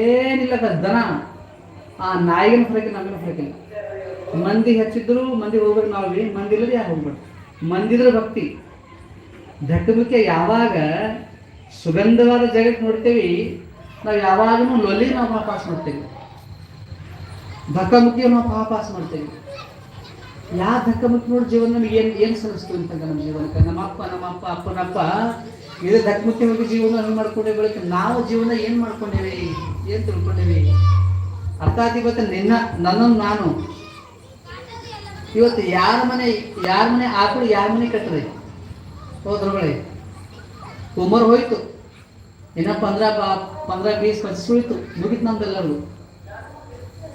ಏನಿಲ್ಲ ಕ ದನ. ಆ ನಾಯಿಗಿನ ಫರಕ್ ನಮಗಿನ ಫರಕಿಲ್ಲ ಮಂದಿ ಹೆಚ್ಚಿದ್ರು ಮಂದಿ ಹೋಗ್ಬೇಕು ನಾವು ಮಂದಿ ಇಲ್ಲದೆ ಯಾರು ಹೋಗ್ಬೇಡ ಮಂದಿದ್ರ ಭಕ್ತಿ. ಧಕ್ಕಬುಕ್ಕೆ ಯಾವಾಗ ಸುಗಂಧವಾದ ಜಗತ್ತು ನೋಡ್ತೇವೆ, ನಾವು ಯಾವಾಗಲೂ ಲೊಲಿ ನಾವು ಪಾಸ್ ಮಾಡ್ತೇವೆ ಧಕ್ಕಮುಕ್ಕಿ ನಾವು ಪಾಸ್ ಮಾಡ್ತೇವೆ ಯಾವ ಧಕ್ಕಮುಕ್ಕಿ ನೋಡಿ ಜೀವನ ನಮಗೆ ಏನು ಏನು ಸಲ್ಲಿಸ್ತು ಅಂತ ನಮ್ಮ ಜೀವನಕ್ಕೆ ನಮ್ಮ ಅಪ್ಪ ನಮ್ಮ ಅಪ್ಪ, ಅಪ್ಪನಪ್ಪ, ಇದು ಧಕ್ಕಮುಕ್ಕಿ ಹೋಗಿ ಜೀವನ ಹೆಂಗೆ ಮಾಡ್ಕೊಂಡೇ ಬೆಳಕು ನಾವು ಜೀವನ ಏನು ಮಾಡ್ಕೊಂಡೇವಿ? ಏನು ತಿಳ್ಕೊಂಡೇವಿ ಅರ್ಥಾತ್ ಇವತ್ತು ನಿನ್ನ, ನನ್ನನ್ನು ನಾನು. ಇವತ್ತು ಯಾರ ಮನೆ ಯಾರ ಮನೆ ಆಕಳು ಯಾರ ಮನೆ ಕಟ್ಟದೆ ಹೋದ್ರೊಳಗೆ ಉಮರ್ ಹೋಯ್ತು. ಇನ್ನ ಪಂದ್ರ ಬಾ, ಪಂದ್ರ ಬೀಸ್ ಪಚ್ಚಿಸ್ ಸುಳಿತು. ಮುಗಿತು ನಮ್ದೆಲ್ಲರೂ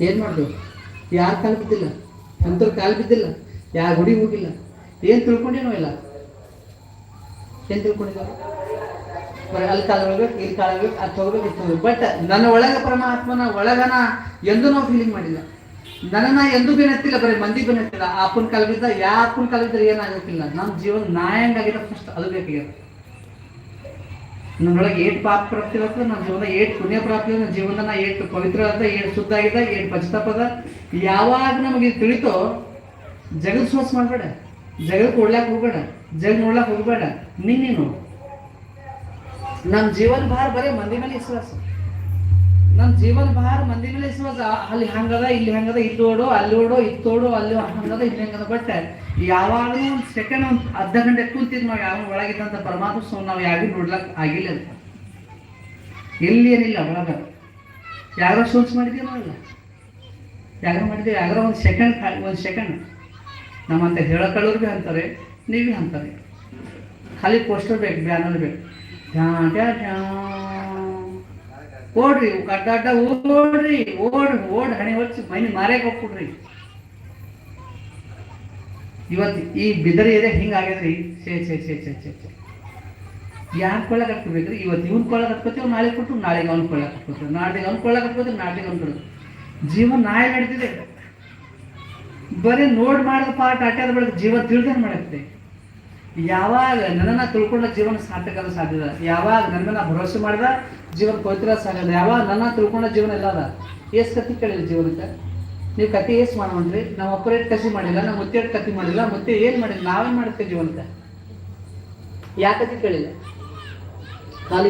ಏನು ಮಾಡ್ದು? ಯಾರು ಕಾಲು ಬಿದ್ದಿಲ್ಲ? ಅಂಥವ್ರು ಕಾಲು ಬಿದ್ದಿಲ್ಲ. ಯಾರ ಗುಡಿ ಹೋಗಿಲ್ಲ ಏನು ತಿಳ್ಕೊಂಡೇನೋ ಇಲ್ಲ? ಏನ್ ತಿಳ್ಕೊಂಡಿದ್ದಾವೆ ಅಲ್ಲಿ ಕಾಲು ಹೋಗ್ಬೇಕು ಇಲ್ಲಿ ಕಾಲು ಹೋಗ್ಬೇಕು ಅದು ಇದು ಹೋಗ್ಬೇಕು. ಬಟ್ ನನ್ನ ಒಳಗೆ ಪರಮಾತ್ಮನ ಒಳಗನ ಎಂದೂ ನಾವು ಫೀಲಿಂಗ್ ಮಾಡಿಲ್ಲ. ನನ್ನ ಎಂದು ಬೆನ್ನತ್ತಿಲ್ಲ, ಬರೀ ಮಂದಿ ಬೆನ್ನತ್ತಿಲ್ಲ. ಅಪ್ಪನ ಕಾಲು ಯಾ ಅಪ್ಪನ ಕಾಲು ಬಿದ್ದರೆ ನಮ್ಮ ಜೀವನ ನಾಯಂಗಾಗಿರೋ ಫಸ್ಟ್, ಅದು ಬೇಕಾಗಿದೆ ನನ್ನೊಳಗೆ ಏಟ್ ಪಾಪ ಪ್ರಾಪ್ತಿ ಇರುತ್ತೆ ನನ್ನ ಜೀವನ ಏಟ್ ಪುಣ್ಯ ಪ್ರಾಪ್ತಿ ನನ್ನ ಜೀವನ ಏಟ್ ಪವಿತ್ರ ಅಂತ ಏಟ್ ಶುದ್ಧ ಆಗಿದೆ, ಏಟ್ ಪಶ್ಚಾತ್ತಾಪ ಅದ. ಯಾವಾಗ ನಮಗೆ ತಿಳಿತೋ ಜಗತ್ ಸೋಸ್ ಮಾಡಬೇಡ. ಜಗದ್ ಕೊಡ್ಲಾಕ್ ಹೋಗ್ಬೇಡ. ಜಗ್ ನೋಡ್ಲಾಕ್ ಹೋಗ್ಬೇಡ. ನೀನ್ ನೀನು ನಮ್ಮ ಜೀವನ ಭಾರ ಬರೀ ಮಂದಿ ಮೇಲೆ ವಿಶ್ವಾಸ ನಮ್ಮ ಜೀವನ ಭಾರ ಮಂದಿ ಮೇಲೆ ವಿಶ್ವಾಸ ಅಲ್ಲಿ ಹಂಗದ, ಇಲ್ಲಿ ಹಂಗದ, ಇಲ್ಲಿ ಓಡು, ಅಲ್ಲಿ ಓಡು ಇತ್ತೋಡು ಅಲ್ಲಿ ಹಂಗದ, ಇಲ್ಲಿ ಹಂಗದ. ಬಟ್ ಯಾವಾಗಲೂ ಒಂದು ಸೆಕೆಂಡ್ ಒಂದು ಅರ್ಧ ಗಂಟೆ ಕೂತಿದ್ ನಾವು ಯಾವ ಒಳಗಿದ್ದಂತ ಪರಮಾತ್ಮ ಸ್ವ ನಾವು ಯಾರಿಗೂ ನೋಡ್ಲಕ್ ಆಗಿಲ್ಲ ಅಂತ. ಎಲ್ಲಿ ಏನಿಲ್ಲ ಒಳಗ. ಯಾರ ಸೋಚ್ ಮಾಡಿದೀವಿ ನಾವಿಲ್ಲ ಯಾರೋ ಮಾಡಿದ್ದೀವಿ ಯಾರೋ ಒಂದು ಸೆಕೆಂಡ್ ಒಂದು ಸೆಕೆಂಡ್ ನಮ್ಮಂತ ಹೇಳಕಳ್ಳೋರ್ಗೆ ಭೀ ಅಂತಾರೆ, ನೀವೇ ಅಂತಾರೆ. ಖಾಲಿ ಪೋಸ್ಟರ್ ಬೇಕು ಬ್ಯಾನರ್ ಬೇಕು. ಓಡ್ರಿ ಅಡ್ಡ ಅಡ್ಡ ಓಡ್ರಿ, ಓಡ್ ಓಡ್ ಹಣೆ ಹೊಚ್ಚಿ ಮನೆ ಮಾರ್ಯಾಗ ಹೋಗ್ಬಿಡ್ರಿ. ಇವತ್ತು ಈ ಬಿದರಿ ಏರಿಯಾ ಹಿಂಗಾಗ್ಯದ್ರಿ ಸೇ ಸೇ ಸೇ ಸೇ ಸೇ ಸೇ ಯಾರು ಕೊಳ್ಳಕ್ ಹಾಕ್ಬೇಕ್ರಿ ಇವತ್ತು ಇವ್ನ ಕೊಳ್ಳಕ್ ಹಾಕ್ಕೋತೀವಿ ನಾಳೆ ಕೊಟ್ಟು ನಾಳೆಗೆ ಅವ್ನ ಕೊಳ್ಳಕ್ ಹಾಕ್ಕೋತೀವಿ ನಾಳೆಗೆ ಅವ್ನ ಕೊಳ್ಳಕ್ ಹಾಕ್ಕೋತೀವಿ ನಾಳೆಗೆ ಅವ್ನ ಜೀವನ ನಾಳೆ ನಡೀತಿದೆ ಬರೀ ನೋಡ್ ಮಾಡಿದ ಪಾಠ ಆಟ ಬಳಿಕ ಜೀವ ತಿಳಿದಂಗೆ ಮಾಡತ್ತೆ. ಯಾವಾಗ ನನ್ನನ್ನ ತಿಳ್ಕೊಂಡ ಜೀವನ ಸಾರ್ಥಕ ಸಾಧ್ಯದ? ಯಾವಾಗ ನನ್ನನ್ನ ಭರವಸೆ ಮಾಡಿದ ಜೀವನ ಪವಿತ್ರ ಸಾಗದ ಯಾವಾಗ ನನ್ನ ತಿಳ್ಕೊಂಡ ಜೀವನ ಇಲ್ಲ ಅದ? ಏಸ್ ಕತಿ ಕೇಳಿಲ್ಲ ಜೀವನಕ್ಕೆ. ನೀವು ಕತೆ ಏಸ್ ಮಾಡೋಣ್ರಿ ನಾವು ಅಪರೇಟ್ ಕಸಿ ಮಾಡಿಲ್ಲ, ನಾವು ಮುತ್ತೇಟ್ ಕತಿ ಮಾಡಿಲ್ಲ, ಮತ್ತೆ ಏನು ಮಾಡಿಲ್ಲ, ನಾವೇನು ಮಾಡುತ್ತೆ ಜೀವನಕ್ಕೆ? ಯಾಕೆ ಕತಿ ಕೇಳಿಲ್ಲ? ಖಾಲಿ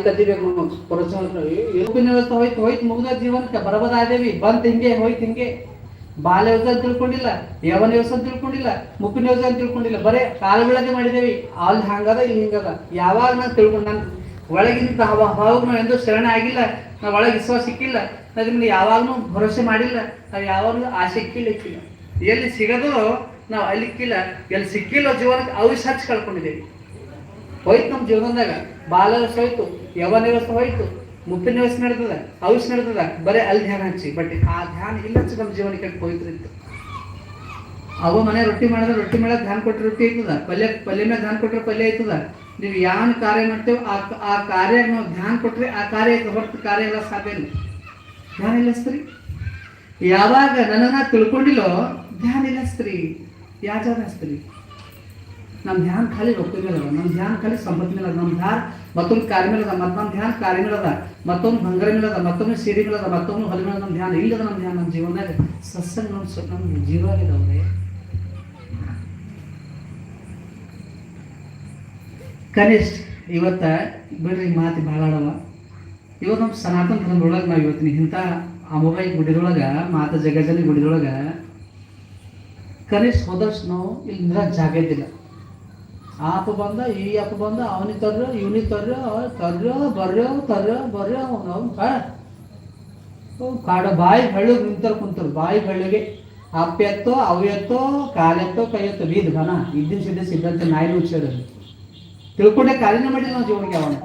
ಯೋಗಿನ ವ್ಯವಸ್ಥೆ ಹೋಯ್ತು ಹೋಯ್ತು ಮುಗ್ದ ಜೀವನಕ್ಕೆ. ಬರಬದಾದೇವಿ ಬಂತ ಹಿಂಗೆ, ಹೋಯ್ತು ಹಿಂಗೆ. ಬಾಲ್ಯ ಅಂತ ತಿಳ್ಕೊಂಡಿಲ್ಲ, ಯವನ ಯೋಜನೆ ಅಂತ ತಿಳ್ಕೊಂಡಿಲ್ಲ, ಮುಪ್ಪಿನ ವ್ಯವಸ್ಥೆ ಅಂತ ತಿಳ್ಕೊಂಡಿಲ್ಲ. ಬರೇ ಕಾಲು ಬೀಳದೆ ಮಾಡಿದೇವಿ ಅಲ್ಲಿ ಹಂಗದ, ಇಲ್ಲಿ ಹಿಂಗದ. ಯಾವಾಗ ನಾನು ತಿಳ್ಕೊಂಡು, ನಾನು ಒಳಗಿಂತ ಅವಾಗ ನಾವು ಎಂದೂ ಶರಣ ಆಗಿಲ್ಲ. ನಾವು ಒಳಗೆ ವಿಶ್ವಾಸ ಸಿಕ್ಕಿಲ್ಲ ಅದರಿಂದ ಯಾವಾಗಲೂ ಭರವಸೆ ಮಾಡಿಲ್ಲ. ನಾವು ಯಾವಾಗಲೂ ಆಸೆ ಇಕ್ಕಿಲ್ಲ ಇಕ್ಕಿಲ್ಲ. ಎಲ್ಲಿ ಸಿಗೋದು ನಾವು ಅಲ್ಲಿ ಇಕ್ಕಿಲ್ಲ. ಎಲ್ಲಿ ಸಿಕ್ಕಿಲ್ಲ ಜೀವನಕ್ಕೆ ಅವು ಹಚ್ಚಿ ಕಳ್ಕೊಂಡಿದ್ದೇವೆ. ಹೋಯ್ತು ನಮ್ಮ ಜೀವನದಾಗ. ಬಾಲ ಹೋಯ್ತು, ಯವನ ಹೋಯ್ತು. ಮುಪ್ಪಿನ ವ್ಯವಸ್ಥೆ ನಡ್ದದ ಹೌಶ್ ನಡ್ದದ, ಬರೇ ಅಲ್ಲಿ ಧ್ಯಾನ ಹಚ್ಚಿ ಬಟ್ ಆ ಧ್ಯಾನ ಇಲ್ಲ ಹಚ್ಚಿ ನಮ್ಮ ಕೆಟ್ಟ ಪವಿತ್ರ ಇತ್ತು. ಅವ ಮನೆ ರೊಟ್ಟಿ ಮಾಡಿದ್ರೆ ರೊಟ್ಟಿ ಮೇಲೆ ಧ್ಯಾನ ಕೊಟ್ಟರೆ ರೊಟ್ಟಿ ಆಯ್ತದ, ಪಲ್ಯ ಪಲ್ಯ ಮೇಲೆ ಧ್ಯಾನ ಕೊಟ್ಟರೆ ಪಲ್ಯ ಆಯ್ತದ. ನೀವು ಯಾವ ಕಾರ್ಯ ಮಾಡ್ತೇವೆ ಆ ಆ ಕಾರ್ಯ ನಾವು ಧ್ಯಾನ ಕೊಟ್ಟರೆ ಆ ಕಾರ್ಯ ಹೊರತು ಕಾರ್ಯ ಎಲ್ಲ ಸಾಧ್ಯ ಇಲ್ಲ. ಧ್ಯಾನ ಇಲ್ಲ ಸ್ತ್ರೀ. ಯಾವಾಗ ನನ್ನನ್ನು ತಿಳ್ಕೊಂಡಿಲ್ಲೋ, ಧ್ಯಾನ ಇಲ್ಲ ಸ್ತ್ರೀ. ಯಾಜಾರ ಸ್ತ್ರೀ. ನಮ್ಮ ಧ್ಯಾನ ಖಾಲಿ ರೊಕ್ಕ ಮೇಲೆ ಅದ ನಮ್ಮ ಧ್ಯಾನ ಖಾಲಿ ಸಂಪತ್ತು ಮೇಲೆ ಅದ ನಮ್ಮ ಧ್ಯಾನ ಮತ್ತೊಂದು ಮೇಲೆ ಅದ ಮತ್ತೊಂದು ಧ್ಯಾನ ಕಾರ್ಯ ಮೇಲೆ ಅದ ಮತ್ತೊಂದು ಬಂಗಾರ ಮೇಲೆ ಅದ ಮತ್ತೊಮ್ಮೆ ಸೀರೆ ಮೇಲೆ ಅದ ಮತ್ತೊಮ್ಮೆ ಹೊಲ ಮೇಲೆ ನಮ್ಮ ಧ್ಯಾನ, ಇಲ್ಲದ ನಮ್ಮ ಧ್ಯಾನ ನಮ್ಮ ಜೀವನದಾಗ ಸತ್ಸಂಗ ನಮ್ಮ ನಮ್ಮ ಜೀವ ಆಗಿದಾವ್ರೆ ಕನಿಷ್ಠ ಇವತ್ತ ಬಿಡ್ರಿ ಮಾತು ಭಾಳ ಆಡವ. ಇವತ್ತು ನಮ್ಮ ಸನಾತನ ಧರ್ಮದೊಳಗೆ ನಾವು ಇವತ್ತಿನ ಇಂಥ ಅಮೋಘಾಯಿ ಗುಡಿದೊಳಗೆ, ಮಾತ ಜಗಜನಿ ಗುಡಿದೊಳಗೆ ಕನಿಷ್ಠ ಹೋದಷ್ಟು ನಾವು ಇಲ್ಲಿ ಜಾಗ ಇದ್ದಿಲ್ಲ. ಆ ಅಪ್ಪ ಬಂದ, ಈ ಅಪ್ಪ ಬಂದ ಅವನಿಗೆ ತರ್ರ ಇವನಿಗೆ ತರ್ರ ತರ್ರ, ಬರ್ರ ತರ್ರ, ಬರ್ರ, ಅವ್ನು ಅವ್ನು ಕಾಡ. ಬಾಯಿ ಬೆಳ್ಳಗೆ ನಿಂತರ ಕುಂತರು, ಬಾಯಿ ಬೆಳ್ಳಗೆ ಅಪ್ಪ ಎತ್ತೋ ಅವು ಎತ್ತೋ ಕಾಲೆತ್ತೋ ಕೈ ಎತ್ತೋ ಬೀದ್ ಘನ. ಇದ್ದಿನ ಸಿದ್ಧ ನಾಯಿ ಮುಚ್ಚೋದು ತಿಳ್ಕೊಂಡೆ ಕಾರ್ಯನೇ ಮಾಡಿಲ್ಲ ನಾವು ಜೀವನಕ್ಕೆ ಅವನು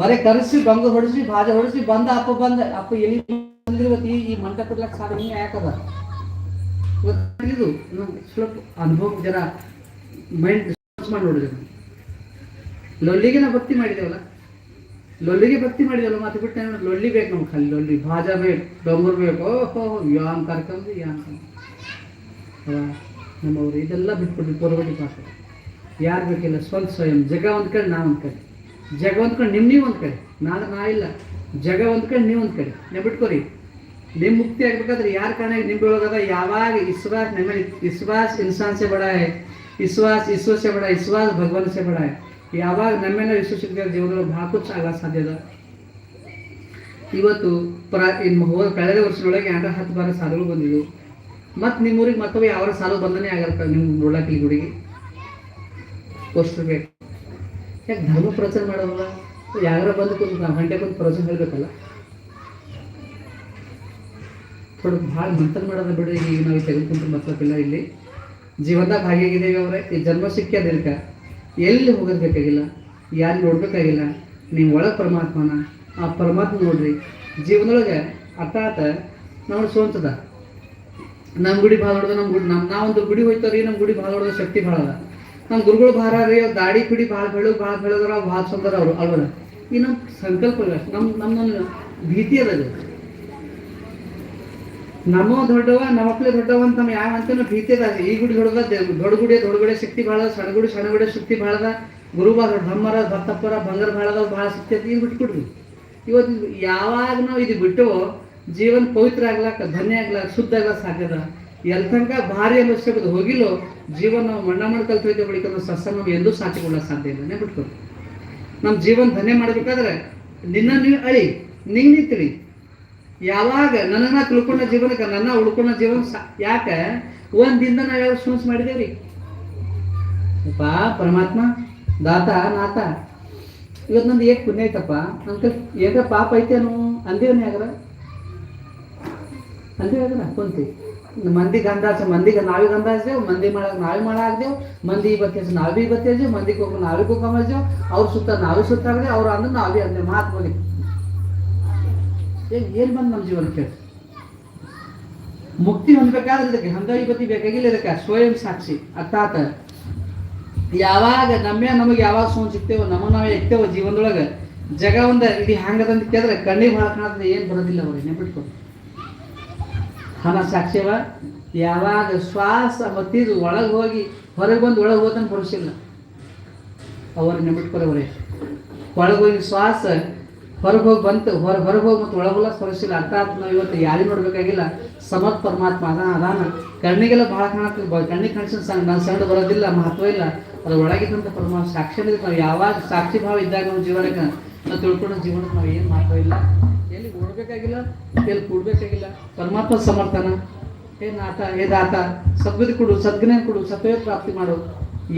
ಬರೀ ಕರೆಸಿ ಬಂಗ ಹೊಡಿಸಿ, ಭಾಜ ಹೊಡಿಸಿ, ಬಂದ, ಅಪ್ಪ ಬಂದ. ಅಪ್ಪ ಎಲ್ಲಿ ಬಂದ್ರಿ ಇವತ್ತು ಈ ಮಂಟ ಕೊಡ್ಲಕ್ಕೆ ಸಾಧ್ಯ ಯಾಕದ ಇವತ್ತು ಇದು ಅನುಭವ ಜರ ಮೈಂಡ್ ಮಾಡಿ ನೋಡಿದೆ ಲೊಲ್ಲಿಗೆ ನಾವು ಭಕ್ತಿ ಮಾಡಿದೇವಲ್ಲ? ಲೊಲ್ಲಿಗೆ ಭಕ್ತಿ ಮಾಡಿದೇವಲ್ಲ ಮತ್ತೆ ಬಿಟ್ಟು ನಾನು. ಲೊಳ್ಳಿ ಬೇಕು ನಮ್ಗೆ ಖಾಲಿ ಲೊಲ್ಲಿ ಭಾಜಾ ಬೇಕು, ಡೊಂಗರ್ ಬೇಕು. ಓಹೋ ಯಾನ್ ಕರ್ಕೊಂಡು ಯಾನ್ ನಮ್ಮವರು ಇದೆಲ್ಲ ಬಿಟ್ಬಿಟ್ಟು ಪೂರ್ವಟಿ ಪಾಠ ಯಾರು ಬೇಕಿಲ್ಲ ಸ್ವಂತ ಸ್ವಯಂ. ಜಗ ಒಂದು ಕಡೆ, ನಾ ಒಂದು ಕಡೆ. ಜಗ ಒಂದು ಕಡೆ ನಿಮ್ಮ ನೀವು ಒಂದು ಕಡೆ. ನಾನು, ನಾ ಇಲ್ಲ. ಜಗ ಒಂದು ಕಡೆ, ನೀವು ಒಂದು ಕಡೆ. ನೀವು ಬಿಟ್ಕೋರಿ. ನಿಮ್ಮ ಮುಕ್ತಿ ಆಗ್ಬೇಕಾದ್ರೆ ಯಾರ ಕಾರಣ ಒಳಗದ? ಯಾವಾಗ ವಿಶ್ವಾಸ ನಿಮ್ಮ ವಿಶ್ವಾಸ ಇನ್ಸಾನ್ಸೆ ಬಡ ವಿಶ್ವಾಸ ಈಶ್ವರ ಬೇಡ ಬಡ ವಿಶ್ವಾಸ ಭಗವಾನ್ ಬೇಡ. ಬಡ है ಯಾವಾಗ ನಮ್ಮೇಲೆ ವಿಶ್ವಸಿದ ಜೀವನದೊಳಗೆ ಭಾಳ ಕುಚ್ಚ ಆಗ ಸಾಧ್ಯ ಅದ. ಇವತ್ತು ಪ್ರ ಹೋದ ಕಳೆದ ವರ್ಷದೊಳಗೆ ಆಟ ಹತ್ತು ಬಾರ ಸಾಲುಗಳು ಬಂದಿದ್ವು. ಮತ್ತು ನಿಮ್ಮ ಊರಿಗೆ ಮತ್ತೊಮ್ಮೆ ಯಾವ ಸಾಲು ಬಂದನೇ ಆಗಲ್ಲ ನಿಮ್ಮ ನೋಡಕ್ಕೆ ಗುಡಿಗೆ ಬೇಕು. ಯಾಕೆ ಧರ್ಮ ಪ್ರಚಾರ ಮಾಡೋಲ್ಲ ಯಾರ ಬಂದು ಕುಂತು ಗಂಟೆ ಕುಂತು ಪ್ರವಚನ ಹೇಳ್ಬೇಕಲ್ಲ? ಥೋಡ ಭಾಳ ಮಂಥನ ಮಾಡೋದ ಬಿಡ್ರಿ ಈಗ ನಾವು ತೆಗೆದುಕೊಂಡ್ರೆ ಮತ್ತೊಬ್ಬಿಲ್ಲ ಇಲ್ಲಿ. ಜೀವನದಾಗ ಭಾಗಿಯಾಗಿದ್ದೇವೆ ಅವರೇ, ಈ ಜನ್ಮ ಸಿಕ್ಕಿ ಅದಕ್ಕೆ ಎಲ್ಲಿ ಹೋಗೋದು ಬೇಕಾಗಿಲ್ಲ ಯಾರು ನೋಡ್ಬೇಕಾಗಿಲ್ಲ? ನೀವು ಒಳಗೆ ಪರಮಾತ್ಮನ, ಆ ಪರಮಾತ್ಮ ನೋಡ್ರಿ ಜೀವನದೊಳಗೆ ಅರ್ಥಾತ್ ನಾವು ಸೋಂತದ. ನಮ್ಮ ಗುಡಿ ಭಾಳ ಹೊಡೆದ ನಮ್ಮ ಗುಡಿ ನಮ್ಮ ನಾವೊಂದು ಗುಡಿ ಹೋಯ್ತಾವ್ರಿ ನಮ್ಮ ಗುಡಿ ಭಾಳ ಹೊಡೆದ ಶಕ್ತಿ ಭಾಳ ಅದ. ನಮ್ಮ ಗುರುಗಳು ಭಾರ ರೀ, ಅವ್ರು ದಾಡಿ ಪಿಡಿ ಭಾಳ ಬೆಳು ಭಾಳ ಬೆಳೆದ್ರ ಭಾಳ ಸೊಂದರ ಅವರು. ಅಲ್ವಲ್ಲ ಈ ನಮ್ಮ ಸಂಕಲ್ಪ. ನಮ್ಮ ನಮ್ಮ ಭೀತಿ ಅದು. ನಮ್ಮ ದೊಡ್ಡವ ನಮ್ಮ ಮಕ್ಳು ದೊಡ್ಡವ ಅಂತ ನಮ್ಮ ಯಾವ ಅಂತ ಅದ. ಈ ಗುಡಿ ದೊಡ್ಡದ ದೊಡ್ಡ ಗುಡಿ ದೊಡ್ಡ ಗುಡಿ ಶಕ್ತಿ ಭಾಳ ಸಣ್ಣ ಗುಡಿ ಸಣ್ಣ ಗುಡಿ ಶಕ್ತಿ ಭಾಳದ ಅದ. ಗುರು ಭಾಳ ಬ್ರಹ್ಮರ ಭತ್ತಪ್ಪರ ಬಂಗಾರ ಅದ ಭಾಳ ಶಕ್ತಿ ಅಂತ ಇದು ಬಿಟ್ಬಿಡ್ರಿ. ಇವತ್ತು ಯಾವಾಗ ನಾವು ಇದು ಬಿಟ್ಟು ಜೀವನ ಪವಿತ್ರ ಆಗ್ಲಾಕ, ಧನ್ಯ ಆಗ್ಲಾಕ, ಶುದ್ಧ ಆಗ್ಲಾಕ ಸಾಧ್ಯದ ಎಲ್ ತನಕ ಭಾರಿ ಅವಶ್ಯಕತೆ ಹೋಗಿಲ್ಲೋ, ಜೀವನ ನಾವು ಮಣ್ಣ ಮಾಡಿ ಕಲ್ತೈತೆ ಬಳಿಕ ನಾವು ಸಸ್ಯ ನಾವು ಎಂದೂ ಸಾಕಿಕೊಳ್ಳೋಕೆ ಸಾಧ್ಯ ಇಲ್ಲ ಬಿಟ್ಕೊ ನಮ್ಮ ಜೀವನ ಧನ್ಯ ಮಾಡಬೇಕಾದ್ರೆ, ನಿನ್ನ ನೀವು ಅಳಿ ನಿಂಗೆ ತಿಳಿ ಯಾವಾಗ ನನ್ನ ತಿಳ್ಕೊಂಡ ಜೀವನಕ್ಕೆ, ನನ್ನ ಉಳ್ಕೊಂಡ ಜೀವನ ಯಾಕ? ಒಂದಿಂದ ನಾವು ಯಾವ ಸೂಸ್ ಮಾಡಿದೇವ್ರಿ? ಅಪ್ಪ, ಪರಮಾತ್ಮ, ದಾತ, ನಾತ. ಇವತ್ತು ನಂದು ಏಕ್ ಪುಣ್ಯ ಐತಪ್ಪ. ಅಂತ ಏಕ ಪಾಪ ಐತೇನು? ಅಂದೇವನೇ ಯಾಗ್ರ ಅಂದೇವ್ರ ಕುಂತಿ. ಮಂದಿ ಗಂಧಾಸ ಮಂದಿಗೆ ನಾವೇ ಗಂಧಾಸ್ದೇವು ಮಂದಿ ಮಾಡಕ್ ನಾವೇ ಮಾಡಾಕ್ದೇವು ಮಂದಿ ಬತ್ತೇಸ್ ನಾವೇ ಬತ್ತೇಜು ಮಂದಿಗೆ ಹೋಗಿ ನಾವೇ ಕೋಕ ಮಾಡ್ದೇವು ಅವ್ರ ಸುತ್ತ ನಾವೇ ಸುತ್ತಾಗದೆ ಅವ್ರು ಅಂದ್ರೆ ನಾವೇ ಅಂದೇವು ಮಾತು ಏನ್ ಬಂದು ನಮ್ಮ ಜೀವನಕ್ಕೆ ಮುಕ್ತಿ ಹೊಂದಬೇಕಾದ್ರೆ ಇದಕ್ಕೆ, ಹಂಗಾಗಿ ಬತ್ತಿ ಬೇಕಾಗಿಲ್ಲ ಇದಕ್ಕೆ, ಸ್ವಯಂ ಸಾಕ್ಷಿ. ಅರ್ಥಾತ್, ಯಾವಾಗ ನಮ್ಮೇ ನಮಗೆ ಯಾವಾಗ ಸೋನ್ ಸಿಗ್ತೇವೋ ನಮ್ಮ ನಾವೇ ಇರ್ತೇವೋ ಜೀವನದೊಳಗೆ, ಜಗ ಒಂದ ಇಡೀ ಹ್ಯಾಂಗದಂತ ಕೇಳಿದ್ರೆ ಕಣ್ಣಿಗೆ ಭಾಳ ಕಾಣದ ಏನು ಬರೋದಿಲ್ಲ ಅವ್ರಿಗೆ, ನೆನ್ಪಿಟ್ಕೊ. ಹಣ ಸಾಕ್ಷ್ಯವ ಯಾವಾಗ ಶ್ವಾಸ ಮತ್ತಿದು ಒಳಗೆ ಹೋಗಿ, ಹೊರಗೆ ಬಂದು ಒಳಗೆ ಹೋತನ ಬರೋಸಿಲ್ಲ ಅವ್ರಿಗೆ ನೆನ್ಬಿಟ್ಕೊಳವ್ರೆ ಒಳಗೆ ಹೋಗಿ ಶ್ವಾಸ ಹೊರಗೆ ಹೋಗಿ ಬಂತು ಹೊರ ಹೊರಗೆ ಹೋಗಿ ಮತ್ತು ಒಳಗೆಲ್ಲ ಸ್ಪರ್ಶಿಲ್ಲ. ಅರ್ಥಾತ್ ನಾವು ಇವತ್ತು ಯಾರಿಗೆ ನೋಡ್ಬೇಕಾಗಿಲ್ಲ. ಸಮತ್ ಪರಮಾತ್ಮ ಅದಾನ ಅದಾನ. ಕಣ್ಣಿಗೆಲ್ಲ ಭಾಳ ಕಾಣತ್ತೆ. ಕಣ್ಣಿಗೆ ಕಾಣಿಸಿದ ಸಣ್ಣ ನಾನು ಸಣ್ಣ ಬರೋದಿಲ್ಲ, ಮಹತ್ವ ಇಲ್ಲ. ಅದು ಒಳಗಿದ್ದಂಥ ಪರಮಾತ್ಮ ಸಾಕ್ಷಿ ನಾವು ಯಾವಾಗ ಸಾಕ್ಷಿ ಭಾವ ಇದ್ದಾಗ ನಮ್ಮ ಜೀವನಕ್ಕೆ ನಾವು ತಿಳ್ಕೊಂಡ ಜೀವನಕ್ಕೆ ನಾವು ಏನು ಮಹತ್ವ ಇಲ್ಲ. ಎಲ್ಲಿ ಓಡಬೇಕಾಗಿಲ್ಲ ಎಲ್ಲಿ ಕೂಡಬೇಕಾಗಿಲ್ಲ. ಪರಮಾತ್ಮ ಸಮರ್ಥನ. ಏ ನಾಥ ಏ ದಾತ ಸದ್ಗತಿ ಕೊಡು ಸದ್ಗನೇ ಕೊಡು, ಸತ್ವೇ ಪ್ರಾಪ್ತಿ ಮಾಡು.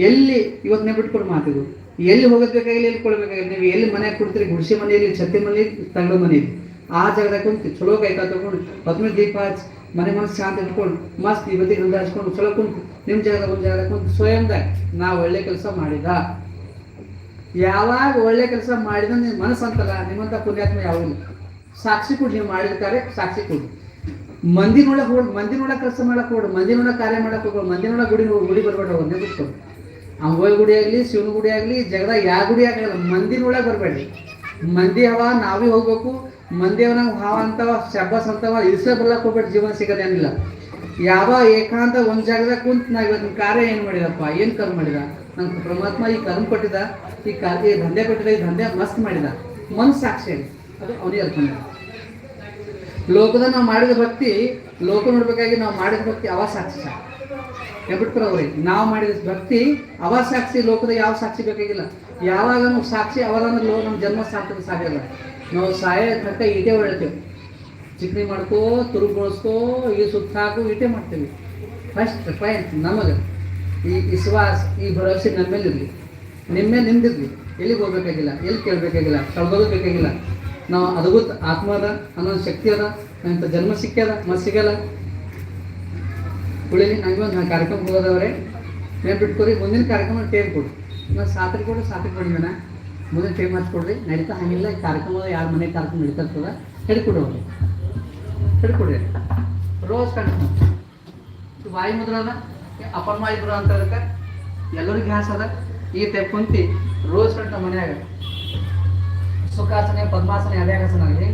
ಎಲ್ಲಿ ಇವತ್ತು ಬಿಟ್ಕೊಂಡು ಮಾತಿದು. ಎಲ್ಲಿ ಹೋಗಬೇಕಾಗಿಲ್ಲ, ಎಲ್ಲಿ ಕೊಡ್ಬೇಕಾಗಿಲ್ಲ ನೀವು ಎಲ್ಲಿ ಮನೆ ಕೊಡ್ತೀರಿ? ಗುಡಿಸಿ ಮನೆಯಲ್ಲಿ ಛತ್ತಿ ಮನೆ ತಗಡ ಮನೆಯಲ್ಲಿ. ಆ ಜಾಗದಾಗ ಕುಂತು ಚಲೋ ಕೈಕಾ ತಗೊಂಡು ಹತ್ತನೇ ದೀಪ ಹಚ್ಚಿ, ಮನೆ ಮನಸ್ಸು ಶಾಂತ ಇಟ್ಕೊಂಡು, ಮಸ್ತ್ ಇವತ್ತಿ ಗಂಧ ಹಚ್ಕೊಂಡು ಚಲೋ ಕುಂತು ನಿಮ್ಮ ಜಾಗದಾಗ ಒಂದು ಜಾಗದಾಗ ಕುಂತು ಸ್ವಯಂದಾಗ ನಾ ಒಳ್ಳೆ ಕೆಲಸ ಮಾಡಿದ. ಯಾವಾಗ ಒಳ್ಳೆ ಕೆಲಸ ಮಾಡಿದ ನಿಮ್ಮ ಮನಸ್ಸು ಅಂತಲ್ಲ ನಿಮ್ಮಂಥ ಪುಣ್ಯಾತ್ಮ ಯಾವಾಗ ಸಾಕ್ಷಿ ಕೊಡಿ, ನೀವು ಮಾಡಿರ್ತಾರೆ, ಸಾಕ್ಷಿ ಕೊಡಿ. ಮಂದಿ ನೋಡಕ್ ಹೋಗಿ ಮಂದಿ ನೋಡಕ್ ಕೆಲಸ ಮಾಡಕ್ ಹೋಗಿ ಮಂದಿ ನೋಡಕ್ ಕಾರ್ಯ ಮಾಡಕ್ ಹೋಗ್ರಿ ಮಂದಿ ನೋಡಕ್ ಗುಡಿ ಹೋಗಿ ಗುಡಿ ಬರ್ಬೇಡ, ಒಂದೇ ಬಿಟ್ಕೊಂಡು ಅಂಗೋಯ್ ಗುಡಿ ಆಗಲಿ, ಶಿವನ ಗುಡಿ ಆಗಲಿ ಜಗದ ಯಾವ ಗುಡಿ ಆಗಲ್ಲ ಮಂದಿ ಒಳಗೆ ಬರಬೇಡ್ರಿ. ಮಂದಿ ಹವ, ನಾವೇ ಹೋಗ್ಬೇಕು. ಮಂದಿ ಅವನ ಹಾವ ಅಂತವ ಶಬ್ಬಸ್ ಅಂತವ ಇರಿಸೇ ಬರ್ಲಕ್ ಹೋಗ್ಬೇಡಿ ಜೀವನ ಸಿಗೋದೇನಿಲ್ಲ ಯಾವ ಏಕಾಂತ ಒಂದು ಜಾಗದಾಗ ಕುಂತ ನಾ ಇವತ್ತಿನ ಕಾರ್ಯ ಏನು ಮಾಡಿದಪ್ಪ, ಏನು ಕರ್ಮ ಮಾಡಿದ? ನಂಗೆ ಪರಮಾತ್ಮ ಈ ಕರ್ಮ ಕೊಟ್ಟಿದ, ಈ ಕಾರ್ಯ ದಂಧೆ ಕೊಟ್ಟಿದ, ಈ ದಂಧೆ ಮಸ್ತ್ ಮಾಡಿದ. ಮನ್ಸು ಸಾಕ್ಷಿ ಅದು ಅವನಿಗೆ ಮಾಡಿದ ಲೋಕದ ನಾವು ಮಾಡಿದ ಭಕ್ತಿ, ಲೋಕ ನೋಡ್ಬೇಕಾಗಿ ನಾವು ಮಾಡಿದ ಭಕ್ತಿ ಅವ ಸಾಕ್ಷಿ. ಸಾಕು ಅವ್ರಿ, ನಾವು ಮಾಡಿದ ಭಕ್ತಿ ಅವ ಸಾಕ್ಷಿ, ಲೋಕದ ಯಾವ ಸಾಕ್ಷಿ ಬೇಕಾಗಿಲ್ಲ. ಯಾವಾಗ ನಾವು ಸಾಕ್ಷಿ ಅವರಂದ್ರೆ ಲೋ, ನಮ್ಮ ಜನ್ಮ ಸಾರ್ಥಕ ಸಾಗಲ್ಲ ನಾವು ಸಾಯ ತನಕ ಈಟೆ ಹೊಳ್ತೇವೆ ಚಿಕಣಿ ಮಾಡ್ಕೋ ತುರುಗೊಳಿಸ್ಕೋ ಈ ಸುತ್ತ ಹಾಕು, ಈಟೆ ಮಾಡ್ತೇವೆ. ಫಸ್ಟ್ ಫೈನ್ ನಮಗೆ. ಈ ವಿಶ್ವಾಸ, ಈ ಭರವಸೆ ನಮ್ಮ ಮೇಲೆ ಇರಲಿ ನಿಮ್ಮ ನಿಮ್ದಿರ್ಲಿ ಎಲ್ಲಿಗೆ ಹೋಗ್ಬೇಕಾಗಿಲ್ಲ? ಎಲ್ಲಿ ಕೇಳಬೇಕಾಗಿಲ್ಲ? ಕಳ್ಬೋದು ಬೇಕಾಗಿಲ್ಲ? ನಾವು ಅದಗುತ್ತ ಆತ್ಮ ಅದ, ಅನ್ನೋ ಶಕ್ತಿ ಅದ, ನಂತ ಜನ್ಮ ಸಿಕ್ಕ್ಯದ ಮತ್ ಸಿಗಲ್ಲ ಉಳಿಲಿ, ನಂಗೆ ಒಂದು ಕಾರ್ಯಕ್ರಮ ಹೋಗೋದವ್ರೆ నేను ಬಿಟ್ಕೊರಿ ಮುಂದಿನ ಕಾರ್ಯಕ್ರಮ ಟೇಮ್ ಕೊಡು. ನಾನು ಸಾತ್ರಿ ಕೊಡು, ಸಾತ್ರಿ ಕೊಡಿಮೇನ ಮುಂದಿನ ಟೇಮ್ ಹಚ್ಕೊಡ್ರಿ ನಡೀತಾ ಹಂಗಿಲ್ಲ. ಈ ಕಾರ್ಯಕ್ರಮ ಯಾರ ಮನೆ ಕಾರ್ಯಕ್ರಮ ನಡೀತಾ ಇರ್ತದ, ಹಿಡ್ಕೊಡು ಅವ್ರಿಗೆ ಹಿಡ್ಕೊಡ್ರಿ. ರೋಸ್ ಕಾರ್ಯಕ್ರಮ ವಾಯು ಮುದ್ರ ಅದ ವಾಯು ವಾಯುದ್ರ ಅಂತ ಅದಕ್ಕೆ ಎಲ್ಲರಿಗೂ ಗ್ಯಾಸ್ ಅದ. ಈ ಟೈಪ್ ಕುಂತಿ, ರೋಸ್ ಕಂಡ ಮನ್ಯಾಗ. ಸುಖಾಸನೆ ಪದ್ಮಾಸನೆ ಅಭ್ಯಾಸನ ಹೆಂಗ್